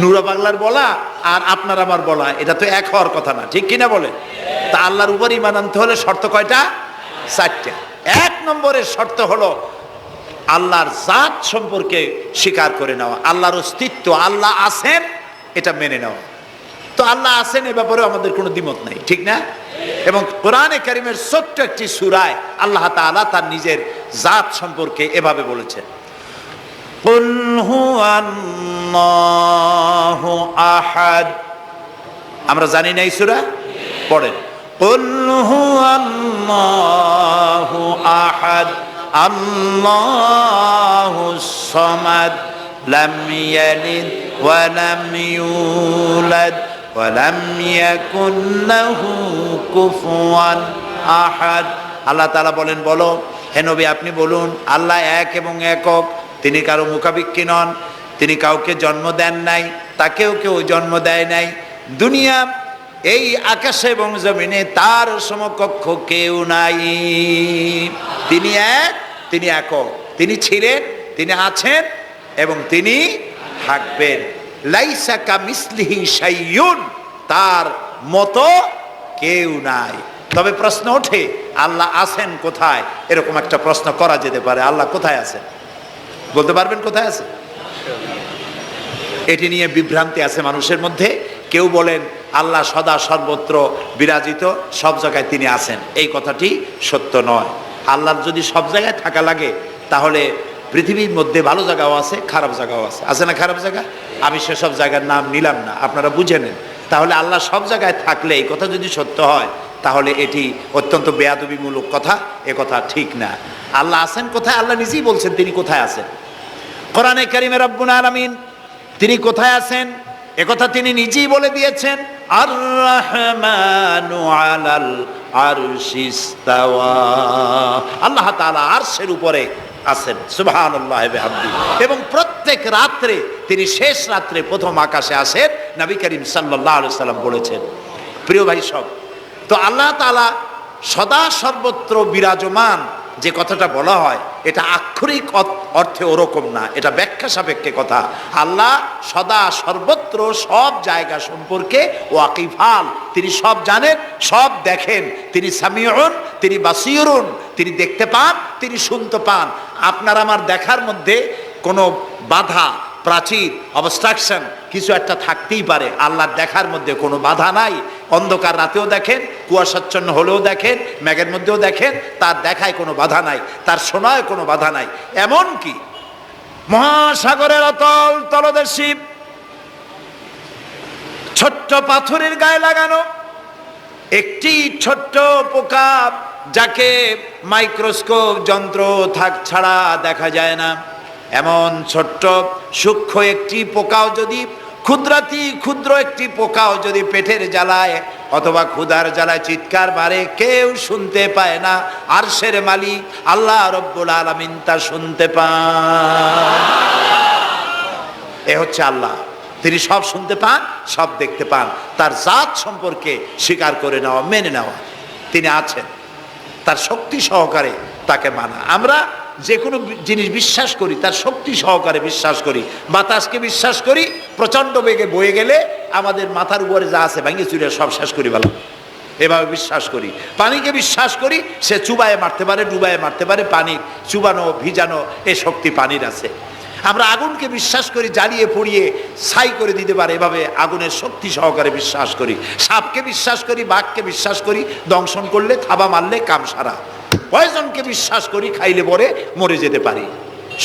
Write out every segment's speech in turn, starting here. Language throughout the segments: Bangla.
নুরা বাংলার বলা আর আপনার আমার বলা, এটা তো এক হওয়ার কথা না, ঠিক কিনা বলে? তা আল্লাহর উপর ইমান আনতে হলে শর্ত কয়টা? চারটে। এক নম্বরের শর্ত হলো আল্লাহর জাত সম্পর্কে স্বীকার করে নেওয়া, আল্লাহর অস্তিত্ব, আল্লাহ আছেন, এটা মেনে নেওয়া। তো আল্লাহ আছেন এ ব্যাপারে আমাদের কোনো দ্বিমত নাই, ঠিক না? এবং কোরআনে কারিমের ছোট্ট একটি সুরায় আল্লাহ তাআলা তার নিজের জাত সম্পর্কে এভাবে বলেছেন। قل هو الله আহাদ আমরা জানি না এই সূরা পড়েন قل هو الله আহাদ الله الصمد لم يلد ولم يولد ولم يكن له كفوا আহাদ আল্লাহ তাআলা বলেন বলো হে নবী আপনি বলুন আল্লাহ এক এবং একক তিনি কারও মুখাবিক্ষি নন, তিনি কাউকে জন্ম দেন নাই, তাকেও কেউ জন্ম দেয় নাই। দুনিয়া এই আকাশে এবং জমিনে তার সমকক্ষ কেউ নাই। তিনি এক, তিনি একক, তিনি ছিলেন, তিনি আছেন এবং তিনি থাকবেন। লাইসা শাইয়ুন তার মতো কেউ নাই। তবে প্রশ্ন ওঠে, আল্লাহ আছেন কোথায়? এরকম একটা প্রশ্ন করা যেতে পারে। আল্লাহ কোথায় আছেন? বলতে পারবেন কোথায় আছে? এটি নিয়ে বিভ্রান্তি আছে মানুষের মধ্যে। কেউ বলেন, আল্লাহ সদা সর্বত্র বিরাজিত, সব জায়গায় তিনি আছেন। এই কথাটি সত্য নয়। আল্লাহর যদি সব জায়গায় থাকা লাগে, তাহলে পৃথিবীর মধ্যে ভালো জায়গাও আছে, খারাপ জায়গাও আছে। আছে না খারাপ জায়গা? আমি সেসব জায়গার নাম নিলাম না, আপনারা বুঝে নেন। তাহলে আল্লাহ সব জায়গায় থাকলে এই কথা যদি সত্য হয়, তাহলে এটি অত্যন্ত বেয়াদবিমূলক কথা, এ কথা ঠিক না। আল্লাহ আছেন কোথায়? আল্লাহ নিজেই বলছেন তিনি কোথায় আছেন। কোরআনে কারিমে রব্বুল আলামিন তিনি কোথায় আছেন? একথা তিনি নিজেই বলে দিয়েছেন আর রহমানু আলাল আরশিস্তাওয়া আল্লাহ তাআলা আরশের উপরে আছেন, সুবহানাল্লাহ বিহামদি। এবং প্রত্যেক রাত্রে, তিনি শেষ রাত্রে প্রথম আকাশে আসেন, নবী করিম সাল্লাল্লাহু আলাইহি সাল্লাম বলেছেন। প্রিয় ভাই সব, তো আল্লাহ তাআলা সদা সর্বত্র বিরাজমান যে কথাটা বলা হয়, এটা আক্ষরিক অর্থে ওরকম না, এটা ব্যাখ্যা সাপেক্ষে কথা। আল্লাহ সদা সর্বত্র সব জায়গা সম্পর্কে ওয়াকিফাল। তিনি সব জানেন, সব দেখেন। তিনি সামিউন, তিনি বাসিরুন, তিনি দেখতে পান, তিনি শুনতে পান। আপনার আমার দেখার মধ্যে কোনো বাধা, প্রাচীর অবস্ট্রাকশন কিছু একটা থাকতেই পারে। আল্লাহর দেখার মধ্যে কোনো বাধা নাই। অন্ধকার রাতেও দেখেন, কুয়াশাচ্ছন্ন হলেও দেখেন ম্যাগের মধ্যেও দেখেন, তার দেখায় কোনো বাধা নাই, তার শোনায় কোনো বাধা নাই। এমন কি মহাসাগরের অতল তলদেশী ছোট্ট পাথরের গায়ে লাগানো, একটি ছোট্ট পোকা যাকে মাইক্রোস্কোপ যন্ত্র থাক ছাড়া দেখা যায় না। এমন ছোট্ট, সূক্ষ্ম একটি পোকাও যদি ক্ষুদ্রাতি ক্ষুদ্র একটি পোকাও যদি পেটের জ্বালায় অথবা ক্ষুধার জ্বালায় চিৎকার মারে, কেউ শুনতে পায় না। আর সের মালিক আল্লাহ রব্বুল আলমিন তা শুনতে পান। এ হচ্ছে আল্লাহ। তিনি সব শুনতে পান, সব দেখতে পান। তার জাত সম্পর্কে স্বীকার করে নেওয়া, মেনে নেওয়া। তিনি আছেন। তার শক্তি সহকারে তাকে মানা। আমরা যে কোনো জিনিস বিশ্বাস করি, তার শক্তি সহকারে বিশ্বাস করি, বাতাসকে বিশ্বাস করি, প্রচণ্ড বেগে বয়ে গেলে আমাদের মাথার উপরে যা আছে ভেঙে চুরে সব শেষ করি বলা এভাবে বিশ্বাস করি। পানিকে বিশ্বাস করি, সে চুবায়ে মারতে পারে, ডুবায়ে মারতে পারে, পানি চুবানো, ভিজানো, এ শক্তি পানির আছে। আমরা আগুনকে বিশ্বাস করি, জ্বালিয়ে পুড়িয়ে ছাই করে দিতে পারে, এভাবে আগুনের শক্তি সহকারে বিশ্বাস করি। সাপকে বিশ্বাস করি, বাঘকে বিশ্বাস করি, দংশন করলে থাবা মারলে কাম সারা পয়জনকে বিশ্বাস করি, খাইলে পরে মরে যেতে পারি।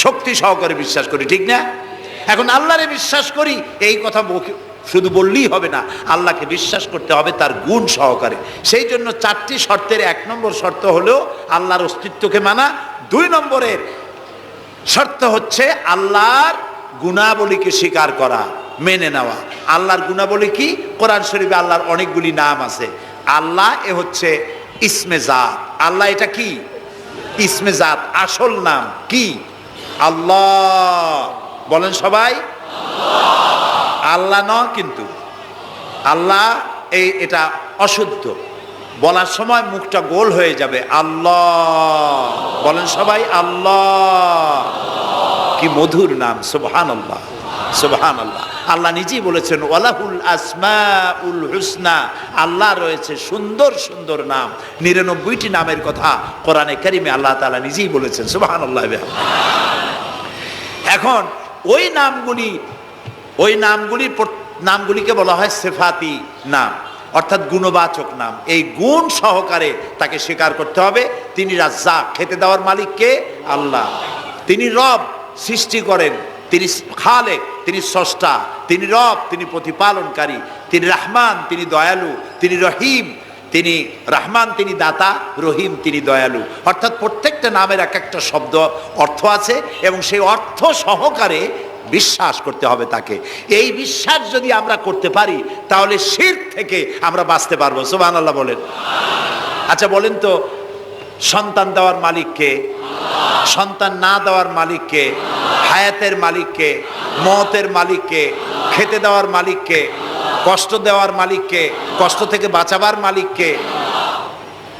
শক্তি সহকারে বিশ্বাস করি, ঠিক না? এখন আল্লাহরে বিশ্বাস করি, এই কথা শুধু বললেই হবে না, আল্লাহকে বিশ্বাস করতে হবে তার গুণ সহকারে। সেই জন্য চারটি শর্তের এক নম্বর শর্ত হলো আল্লাহর অস্তিত্বকে মানা। দুই নম্বরের শর্ত হচ্ছে আল্লাহর গুণাবলীকে স্বীকার করা, মেনে নেওয়া। আল্লাহর গুণাবলী কি? কোরআন শরীফে আল্লাহর অনেকগুলি নাম আছে। আল্লাহ এ হচ্ছে ইসমে জাত। আল্লাহ এটা কি? ইসমে জাত, আসল নাম কি? আল্লাহ। বলেন সবাই। আল্লাহ ন কিন্তু। আল্লাহ এই এটা অশুদ্ধ। বলার সময় মুখটা গোল হয়ে যাবে। আল্লাহ। বলেন সবাই, আল্লাহ। কি মধুর নাম সুবহান আল্লাহ সুবহান আল্লাহ আল্লাহ নিজেই বলেছেন, ওয়ালাহুল আসমা উল হুসনা। আল্লাহ রয়েছে সুন্দর সুন্দর নাম। নিরানব্বইটি নামের কথা কোরআনে কারিমে আল্লাহ তালা নিজেই বলেছেন সুবাহান আল্লাহ এখন ওই নামগুলি ওই নামগুলি নামগুলিকে বলা হয় সেফাতি নাম, অর্থাৎ গুণবাচক নাম। এই গুণ সহকারে তাকে স্বীকার করতে হবে। তিনি রাজ্জাক, খেতে দেওয়ার মালিককে আল্লাহ। তিনি রব সৃষ্টি করেন, তিনি খালেক। তিনি স্রষ্টা, তিনি রব, তিনি প্রতিপালনকারী, তিনি রাহমান, তিনি দয়ালু, তিনি রহিম, তিনি রাহমান, তিনি দাতা, রহিম, তিনি দয়ালু। অর্থাৎ প্রত্যেকটা নামের এক একটা শব্দ অর্থ আছে এবং সেই অর্থ সহকারে বিশ্বাস করতে হবে তাকে। এই বিশ্বাস যদি আমরা করতে পারি, তাহলে শির থেকে আমরা বাঁচতে পারব। সোবান আল্লাহ বলেন। আচ্ছা বলেন তো, সন্তান দেওয়ার মালিককে সন্তান না দেওয়ার মালিককে, হায়াতের মালিককে, মতের মালিককে, খেতে দেওয়ার মালিককে, কষ্ট দেওয়ার মালিককে, কষ্ট থেকে বাঁচাবার মালিককে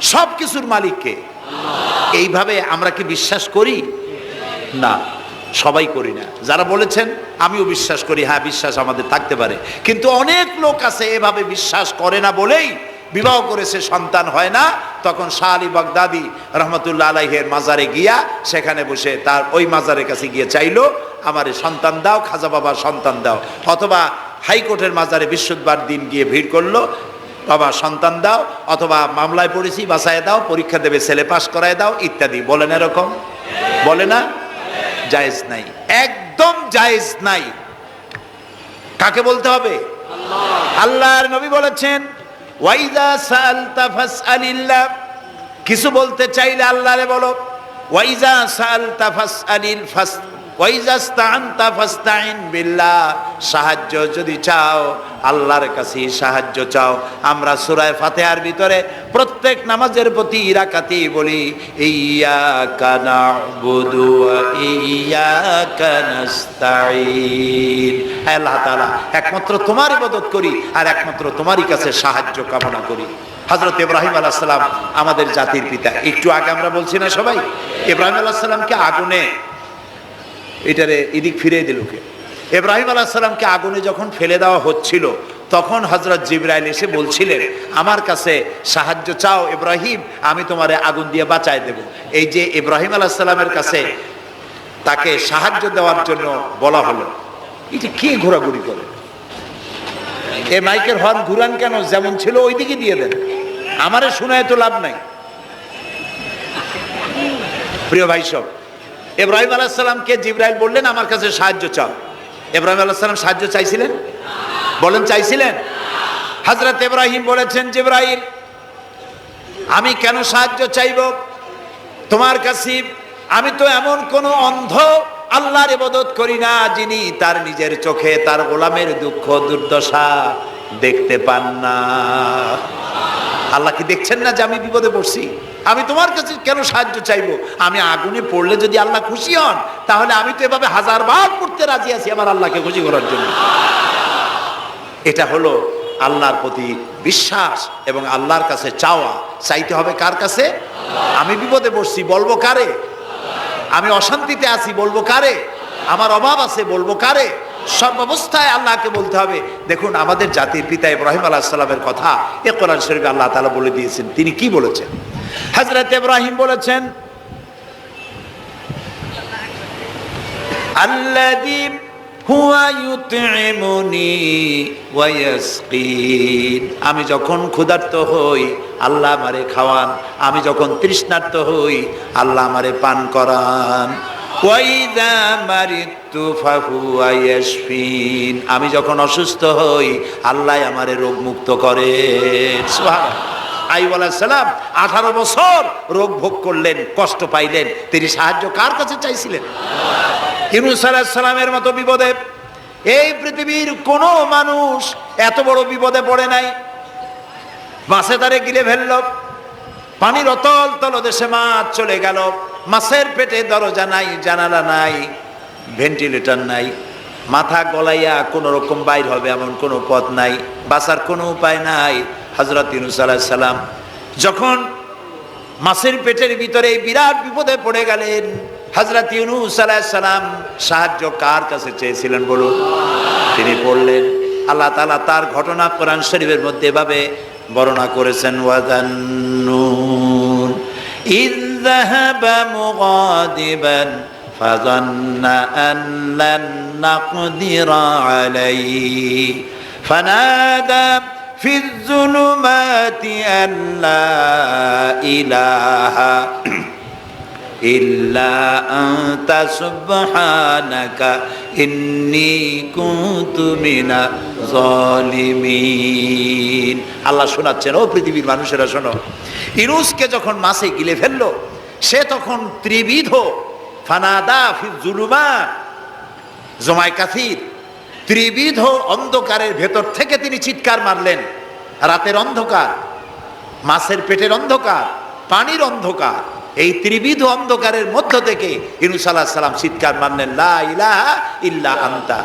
সব কিছুর মালিককে। এইভাবে আমরা কি বিশ্বাস করি? না, সবাই করি না। যারা বলেছেন, আমিও বিশ্বাস করি। হ্যাঁ বিশ্বাস আমাদের থাকতে পারে। কিন্তু অনেক লোক আছে এভাবে বিশ্বাস করে না বলেই বিবাহ করেছে, সন্তান হয় না। তখন শাহ আলী বাগদাদি রহমতুল্লাহ আলাইহের মাজারে গিয়া সেখানে বসে তার ওই মাজারের কাছে গিয়ে চাইলো, আমার সন্তান দাও, খাজা বাবার সন্তান দাও। অথবা হাইকোর্টের মাজারে বৃহস্পতিবার দিন গিয়ে ভিড় করল, বাবা, সন্তান দাও, অথবা মামলায় পড়েছি বাসায় দাও, পরীক্ষা দেবে, ছেলে পাস করায় দাও, ইত্যাদি। বলেন এরকম? বলে না? জায়েজ নাই। একদম জায়েজ নাই। কাকে বলতে হবে? আল্লাহ। আল্লাহর নবী বলেছেন ওয়াইদা সালতা ফাসআলিল্লাহ। কিছু বলতে চাইলে আল্লাহরে বলো। ওয়াইজা সালতা ফাসআলিল ফাস সাহায্য যদি চাও, আল্লাহর কাছে সাহায্য চাও। আমরা সুরায় ফাতেহার ভিতরে প্রত্যেক নামাজের প্রতি ইরাকাতি বলি, ইয়াকা না'বুদু ওয়া ইয়াকা নাস্তাঈন। হে আল্লাহ তাআলা, একমাত্র তোমার ইবাদত করি আর একমাত্র তোমারই কাছে সাহায্য কামনা করি। হজরত ইব্রাহিম আলাহ সাল্লাম আমাদের জাতির পিতা। একটু আগে আমরা বলছি না সবাই? ইব্রাহিম আলাহ সাল্লামকে আগুনে এটারে এদিক ফিরিয়ে দিল কে? ইব্রাহিম আলাহ আগুনে যখন ফেলে দেওয়া হচ্ছিল, তখন হজরত জিব্রাইল এসে বলছিলেন, আমার কাছে সাহায্য চাও ইব্রাহিম, আমি তোমারে আগুন দিয়ে বাঁচাই দেব। এই যে ইব্রাহিম আলাহ সাল্লামের কাছে তাকে সাহায্য দেওয়ার জন্য বলা হলো, এটা কে ঘোরাঘুরি করে? এ মাইকের হর্ন ঘুরান কেন? যেমন ছিল ওই দিকে দিয়ে দেন। আমারে শোনায় তো লাভ নাই। প্রিয় ভাই সব ইব্রাহিম আলাহিসাল্লামকে জিব্রাইল বললেন, আমার কাছে সাহায্য চাও। ইব্রাহিম আলাহিসাল্লাম সাহায্য চাইছিলেন? বলেন, চাইছিলেন? হজরত ইব্রাহিম বলেছেন, জিব্রাইল, আমি কেন সাহায্য চাইব? তোমার কাছে আমি তো এমন কোন অন্ধ আল্লাহর ইবাদত করি না, যিনি তার নিজের চোখে তার গোলামের দুঃখ দুর্দশা দেখতে পান না। আল্লাহ কি দেখছেন না যে আমি বিপদে পড়ছি? আমি তোমার কাছে কেন সাহায্য চাইব? আমি আগুনে পড়লে যদি আল্লাহ খুশি হন, তাহলে আমি তো এভাবে হাজার বার পড়তে রাজি আছি আমার আল্লাহকে খুশি করার জন্য। এটা হলো আল্লাহর প্রতি বিশ্বাস এবং আল্লাহর কাছে চাওয়া। চাইতে হবে কার কাছে? আমি বিপদে পড়ছি, বলব কারে? আমি অশান্তিতে আছি, বলব কারে? আমার অভাব আছে, বলব কারে? সর্বাবস্থায় আল্লাহকে বলতে হবে। দেখুন, আমাদের জাতির পিতা ইব্রাহিম আলাহ সাল্লামের কথা এ কোরআন শরীফে আল্লাহ তালা বলে দিয়েছেন। তিনি কি বলেছেন? হজরত ইব্রাহিম বলেছেন আমি যখন ক্ষুধার্ত হই, আল্লাহ আমারে খাওয়ান। আমি যখন তৃষ্ণার্ত হই, আল্লাহ আমারে পান করান। ওয়াইদা মারিতু ফাহুয়া ইয়াশফিন। আমি যখন অসুস্থ হই, আল্লাহ আমারে রোগ মুক্ত করেন সুবহানাল্লাহ আইব সালাম, আঠারো বছর রোগ ভোগ করলেন, কষ্ট পাইলেন। তিনি সাহায্য কার কাছে চাইছিলেন? ইউনুস সালামের মতো বিপদে। এই পৃথিবীর কোনো মানুষ এত বড় বিপদে পড়ে নাই। মাছে তারে গিলে ফেলল। পানির অতল তল দেশে মাছ চলে গেল। মাছের পেটে দরজা নাই, জানালা নাই, ভেন্টিলেটর নাই, মাথা গলাইয়া কোনো রকম বাইর হবে এমন কোনো পথ নাই, বাঁচার কোনো উপায় নাই। হজরত ইউনুস সালাম যখন মাছের পেটের ভিতরে বিরাট বিপদে পড়ে গেলেন হজরত সালাম সাহায্য কার কাছে চেয়েছিলেন বলুন? তিনি বললেন, আল্লাহ তালা তার ঘটনা কোরআন শরীফের মধ্যে এভাবে বর্ণনা করেছেন ওয়াদান্নুন ذهب مغاضبا فظن أن لن نقدر عليه. فنادى في الظلمات أن لا إله إلا أنت سبحانك إني كنت من الظالمين আল্লাহ শোনাচ্ছেন ও পৃথিবীর মানুষেরা শোনো ইনুসকে যখন মাসে গিলে ফেললো সে তখন ত্রিবিধ ফানাদা ফির জুলুমা জমায় কাসির ত্রিবিধ অন্ধকারের ভেতর থেকে তিনি চিৎকার মারলেন রাতের অন্ধকার মাছের পেটের অন্ধকার পানির অন্ধকার এই ত্রিবিধ অন্ধকারের মধ্য থেকে ইনুস আল্লাহ সাল্লাম চিৎকার মারলেন, লা ইল্লা আন্তা।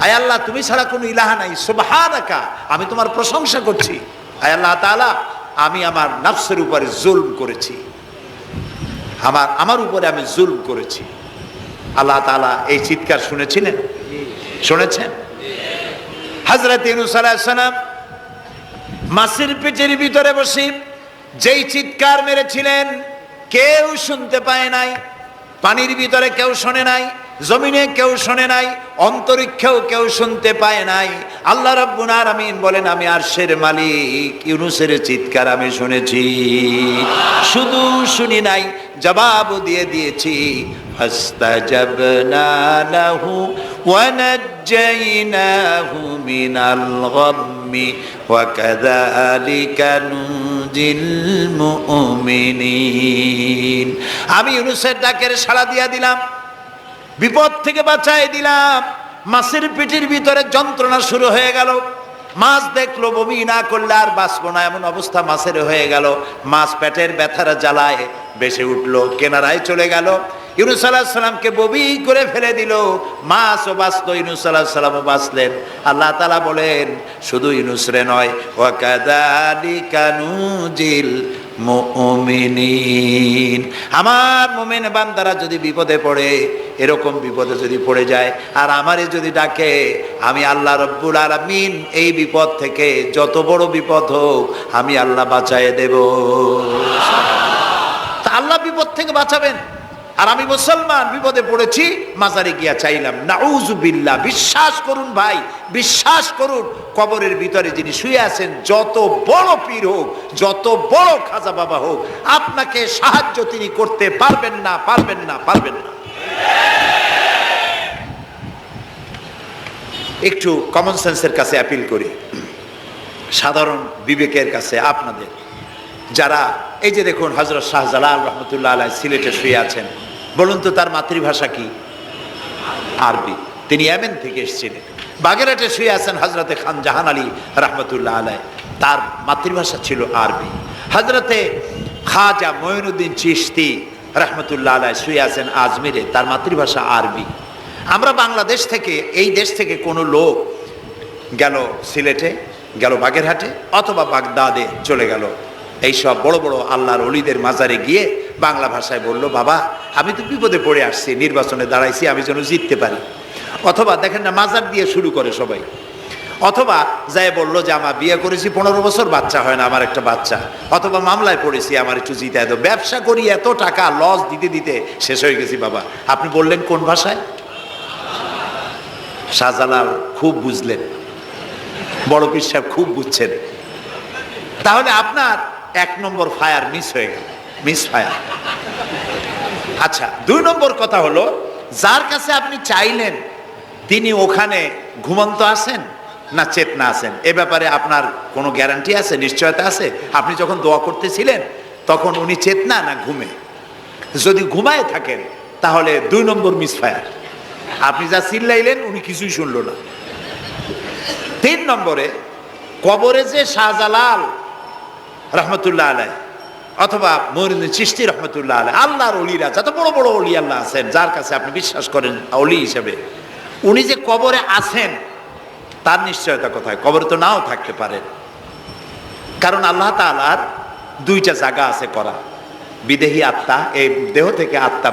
আয় আল্লাহ, তুমি ছাড়া কোনো ইলাহা নাই। সুবহানাকা, আমি তোমার প্রশংসা করছি। আয় আল্লাহ তাআলা, আমি আমার নফসের উপরে জুলম করেছি। আমার আমার উপরে আমি জুলম করেছি। আল্লাহ তাআলা এই চিৎকার শুনেছিলেন? শুনেছেন? হজরত ইউনুস আলাইহিস সালাম মাছের পেটের ভিতরে বসে যেই চিৎকার মেরেছিলেন কেউ শুনতে পায় নাই, পানির ভিতরে কেউ শোনে নাই, জমিনে কেউ শোনে নাই, অন্তরিক্ষেও কেউ শুনতে পায় নাই। আল্লাহ রাব্বুল আমিন বলেন, আমি আরশের মালিক, ইউনুসের চিৎকার আমি শুনেছি। শুধু শুনি নাই জবাব দিয়ে দিয়েছি। ফাস্তাজাবনা লাহু ونجيناه من الغم وكذلك ننجي المؤمنين আমি ইউনুসের ডাকের সাড়া দিয়া দিলাম বিপদ থেকে বাঁচাই দিলাম মাছের পেটের ভিতরে যন্ত্রণা শুরু হয়ে গেল মাছ দেখলো বমি না করলে আর বাঁচবো না এমন অবস্থা মাছের হয়ে গেল মাছ পেটের ব্যথার জ্বালায় বেসে উঠলো কেনারায় চলে গেল ইউনুস আলাহ সাল্লামকে ববি করে ফেলে দিল। মাছও বাঁচত ইউনুস আলাহ সাল্লামও বাঁচলেন। আল্লাহ তালা বলেন, শুধু ইউনুসরে নয় ওয়াকাদালিকা নুজিল মুমিনিন। আমার মোমেন বান্দারা যদি বিপদে পড়ে, এরকম বিপদে যদি পড়ে যায়, আর আমারে যদি ডাকে, আমি আল্লাহ রব্বুল আলামিন, এই বিপদ থেকে যত বড় বিপদ হোক, আমি আল্লাহ বাঁচায় দেব। আল্লাহ বিপদ থেকে বাঁচাবেন। আর আমি মুসলমান বিপদে পড়েছি, মাজারে গিয়া চাইলাম নাউজুবিল্লাহ বিশ্বাস করুন ভাই, বিশ্বাস করুন, কবরের ভিতরে যিনি শুয়ে আছেন, যত বড় পীর হোক, যত বড় খাজা বাবা হোক, আপনাকে সাহায্য তিনি করতে পারবেন না পারবেন না পারবেন না। একটু কমন সেন্সের কাছে অ্যাপিল করি। সাধারণ বিবেকের কাছে আপনাদের। যারা, এই যে দেখুন হজরত শাহজালাল রহমতুল্লাহ আলাই সিলেটে শুয়ে আছেন, বলুন তো তার মাতৃভাষা কি? আরবি। তিনি ইয়ামেন থেকে এসেছিলেন। বাগেরহাটে শুয়ে আছেন হজরতে খান জাহান আলী রহমতুল্লাহ আলাই তার মাতৃভাষা ছিল আরবি। হজরতে খাজা মঈনুদ্দিন চিশতি রহমতুল্লাহ আলাই শুয়ে আছেন আজমিরে। তার মাতৃভাষা আরবি। আমরা বাংলাদেশ থেকে, এই দেশ থেকে কোনো লোক গেল সিলেটে, গেল বাগেরহাটে, অথবা বাগদাদে চলে গেল। এইসব বড় বড় আল্লাহর অলিদের মাজারে গিয়ে বাংলা ভাষায় বলল, বাবা, আমি তো বিপদে পড়ে আসছি, নির্বাচনে দাঁড়াইছি, আমি যেন জিততে পারি। অথবা দেখেন না, মাজার দিয়ে শুরু করে সবাই। অথবা যাই বলল যে আমার বিয়ে করেছি, পনেরো বছর বাচ্চা হয় না আমার একটা বাচ্চা। অথবা মামলায় পড়েছি, আমার একটু জিতে এত ব্যবসা করি, এত টাকা, লস দিতে দিতে শেষ হয়ে গেছি, বাবা। আপনি বললেন কোন ভাষায়? শাহজালাল খুব বুঝলেন। বড় সাহেব খুব বুঝছেন। তাহলে আপনার এক নম্বর ফায়ার মিস হয়ে গেল মিস ফায়ার আচ্ছা দুই নম্বর কথা হলো, যার কাছে আপনি চাইলেন তিনি ওখানে ঘুমন্ত আছেন না চেতনা আছেন? এ ব্যাপারে আপনার কোনো গ্যারান্টি আছে, নিশ্চয়তা আছে? আপনি যখন দোয়া করতেছিলেন, তখন উনি চেতনা না ঘুমে? যদি ঘুমায় থাকেন, তাহলে দুই নম্বর মিস ফায়ার আপনি যা চিল্লাইলেন, উনি কিছুই শুনল না। তিন নম্বরে, কবরে যে শাহজালাল রহমতুল্লাহ আলাই অথবা মরিনুদ্দিন চিস্তি রহমতুল্লাহ আলাই আল্লাহর অলিরা যত বড় বড় অলি আল্লাহ আছেন, যার কাছে আপনি বিশ্বাস করেন অলি হিসেবে, উনি যে কবরে আছেন, তার নিশ্চয়তা কোথায়? কবরে তো নাও থাকতে পারেন কারণ আল্লাহ তালার দুইটা জায়গা আছে করা। বিদেহী আত্মা, এই দেহ থেকে আত্মা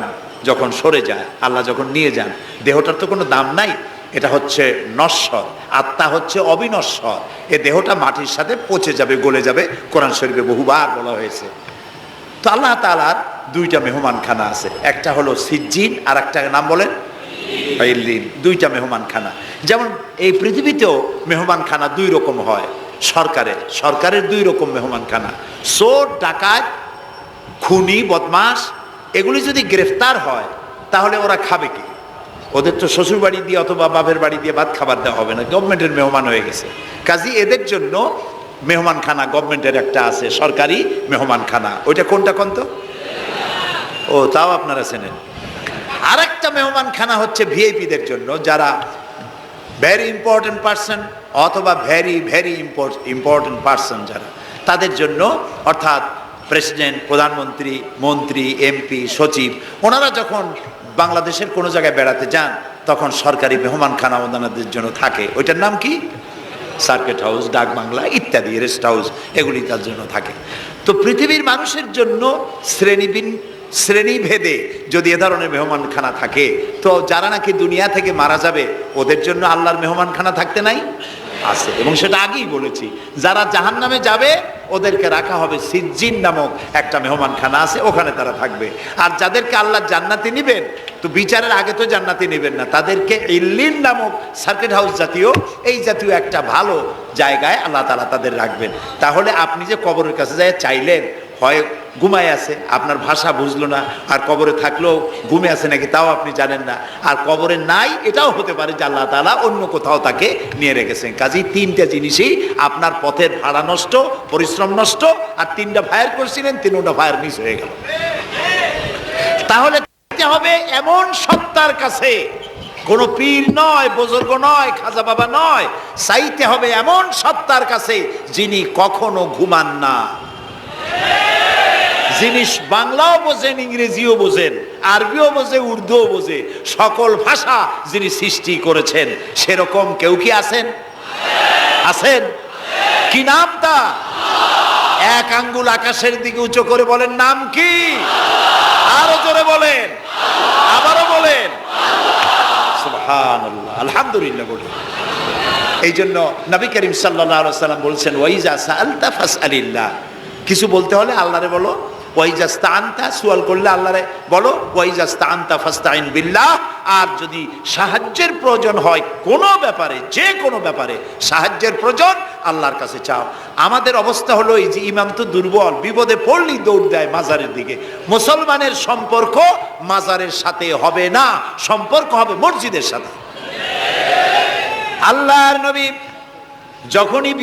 যখন সরে যায়, আল্লাহ যখন নিয়ে যান, দেহটার তো কোনো দাম নাই। এটা হচ্ছে নশ্বর আত্মা হচ্ছে অবিনশ্বর। এ দেহটা মাটির সাথে পচে যাবে, গলে যাবে। কোরআন শরীফে বহুবার বলা হয়েছে। তো আল্লাহ তালার দুইটা মেহমানখানা আছে। একটা হলো সিজ্জিন আর একটা নাম বলেন? ইল্লিন। দুইটা মেহমানখানা। যেমন এই পৃথিবীতেও মেহমানখানা দুই রকম হয়, সরকারের। সরকারের দুই রকম মেহমানখানা। চোর, ডাকাত, খুনি বদমাস এগুলি যদি গ্রেফতার হয়, তাহলে ওরা খাবে কি? ওদের তো শ্বশুর বাড়ি দিয়ে অথবা বাপের বাড়ি দিয়ে ভাত খাবার দেওয়া হবে না গভর্নমেন্টের মেহমান হয়ে গেছে। কাজী এদের জন্য মেহমানখানা গভর্নমেন্টের একটা আছে, সরকারি মেহমানখানা। ওইটা কোনটা কোন তো? ও, তাও আপনারা চেনেন। আরেকটা মেহমানখানা হচ্ছে ভিআইপিদের জন্য, যারা ভেরি ইম্পর্টেন্ট পার্সন অথবা ভেরি ভেরি ইম্পর্টেন্ট পার্সন যারা। তাদের জন্য অর্থাৎ প্রেসিডেন্ট প্রধানমন্ত্রী, মন্ত্রী এমপি সচিব, ওনারা যখন বাংলাদেশের কোনো জায়গায় বেড়াতে যান, তখন সরকারি মেহমানখানা ওনাদের জন্য থাকে। ওইটার নাম কি? সার্কেট হাউস, ডাক বাংলা ইত্যাদি, রেস্ট হাউস, এগুলি তার জন্য থাকে। তো পৃথিবীর মানুষের জন্য শ্রেণীবিন শ্রেণীভেদে যদি এ ধরনের মেহমানখানা থাকে, তো যারা নাকি দুনিয়া থেকে মারা যাবে, ওদের জন্য আল্লাহর মেহমানখানা থাকতে নাই? আছে। এবং সেটা আগেই বলেছি, যারা জাহান নামে যাবে, ওদেরকে রাখা হবে সিজ্জিন নামক একটা মেহমানখানা আছে, ওখানে তারা থাকবে। আর যাদেরকে আল্লাহ জান্নাতি নিবেন, তো বিচারের আগে তো জান্নাতি নেবেন না, তাদেরকে ইল্লিন নামক সার্কিট হাউস জাতীয়, এই জাতীয় একটা ভালো জায়গায় আল্লাহ তালা তাদের রাখবেন। তাহলে আপনি যে কবরের কাছে যায় চাইলেন, হয় ঘুমায় আছে, আপনার ভাষা বুঝলো না, আর কবরে থাকলেও ঘুমে আছে নাকি তাও আপনি জানেন না। আর কবরে নাই, এটাও হতে পারে যে আল্লাহ তালা অন্য কোথাও তাকে নিয়ে রেখেছেন। কাজেই তিনটা জিনিসই আপনার পথের ভাড়া নষ্ট, পরিশ্রম নষ্ট, আর তিনটা ফায়ার করছিলেন, তিনটা ফায়ার মিস হয়ে গেল। তাহলে হবে এমন সত্তার কাছে, কোন পীর নয়, বুজুর্গ নয়, খাজা বাবা নয়, চাইতে হবে এমন সত্তার কাছে যিনি কখনো ঘুমান না। জিনিস বাংলাও বোঝেন ইংরেজিও বোঝেন আরবিও বোঝে, উর্দুও বোঝে। সকল ভাষা যিনি সৃষ্টি করেছেন, সেরকম কেউ কি আছেন? আছেন? কি নাম তা? এক আঙ্গুল আকাশের দিকে উঁচু করে বলেন, নাম কি? আরও জোরে বলেন, আবারও বলেন। আলহামদুলিল্লাহ বলি এই জন্য নবী করিম সাল্লাহ সাল্লাম বলছেন, ওয়াইজা সালতা ফাসআলিল্লাহ। কিছু বলতে হলে আল্লাহরে বলো। ওয়াইজাস্তা আনতা সুয়াল করলে আল্লাহরে বলো ওয়াইজাস্তা আনতা ফাস্তাইন বিল্লাহ। আর যদি সাহায্যের প্রয়োজন হয় কোনো ব্যাপারে, যে কোনো ব্যাপারে সাহায্যের প্রয়োজন, আল্লাহর কাছে চাও। আমাদের অবস্থা হলো এই যে ইমাম তো দুর্বল, বিপদে পড়লেই দৌড় দেয় মাজারের দিকে। মুসলমানের সম্পর্ক মাজারের সাথে হবে না, সম্পর্ক হবে মসজিদের সাথে। আল্লাহর নবী যখনই